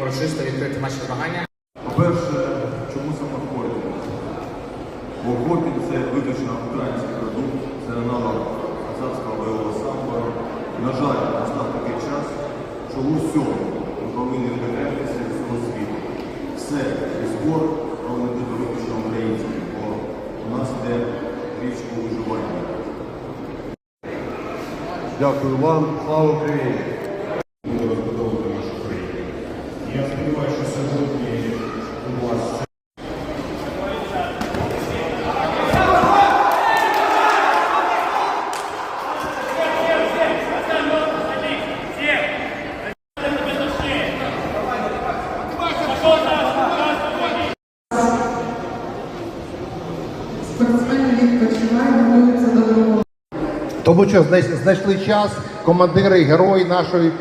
урочисто відкрити наші змагання. По-перше, чому саме Хопін? Бо Хопін це виключно український продукт, це аналог казахського бойового самбо. На жаль, настав такий час, що в усьому ми повинні від всього світу. Все, і спорт повинен бути виключно українським, бо у нас йде річ у виживанні. Дякую вам. Слава Україні! Я сподіваюся, що сьогодні у вас. Тому що знайш- знайшли час командири, герої нашої